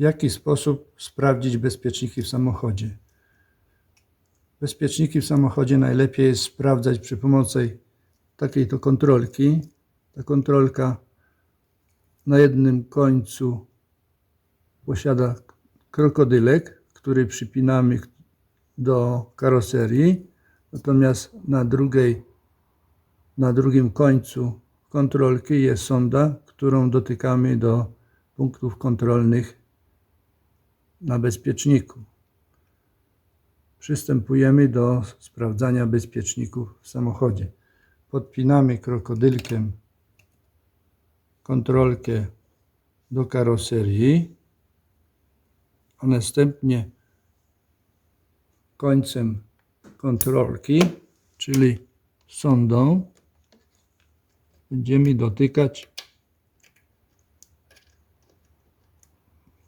W jaki sposób sprawdzić bezpieczniki w samochodzie? Bezpieczniki w samochodzie najlepiej jest sprawdzać przy pomocy takiej to kontrolki. Ta kontrolka na jednym końcu posiada krokodylek, który przypinamy do karoserii, natomiast na drugiej, na drugim końcu kontrolki jest sonda, którą dotykamy do punktów kontrolnych na bezpieczniku. Przystępujemy do sprawdzania bezpieczników w samochodzie. Podpinamy krokodylkiem kontrolkę do karoserii, a następnie końcem kontrolki, czyli sondą, będziemy dotykać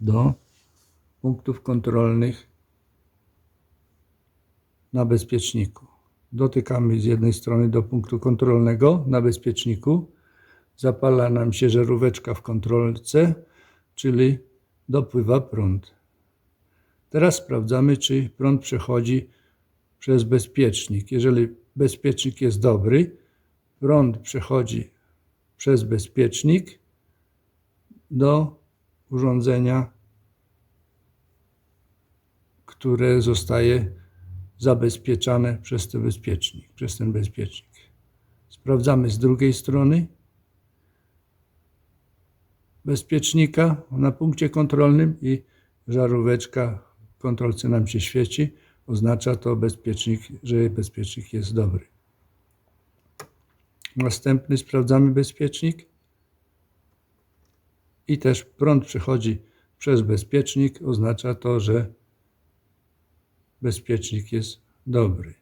do punktów kontrolnych na bezpieczniku. Dotykamy z jednej strony do punktu kontrolnego na bezpieczniku. Zapala nam się żaróweczka w kontrolce, czyli dopływa prąd. Teraz sprawdzamy, czy prąd przechodzi przez bezpiecznik. Jeżeli bezpiecznik jest dobry, prąd przechodzi przez bezpiecznik do urządzenia, które zostaje zabezpieczane przez ten bezpiecznik, przez ten bezpiecznik. Sprawdzamy z drugiej strony bezpiecznika na punkcie kontrolnym i żaróweczka w kontrolce nam się świeci. Oznacza to bezpiecznik, że bezpiecznik jest dobry. Następny sprawdzamy bezpiecznik i też prąd przechodzi przez bezpiecznik. Oznacza to, że bezpiecznik jest dobry.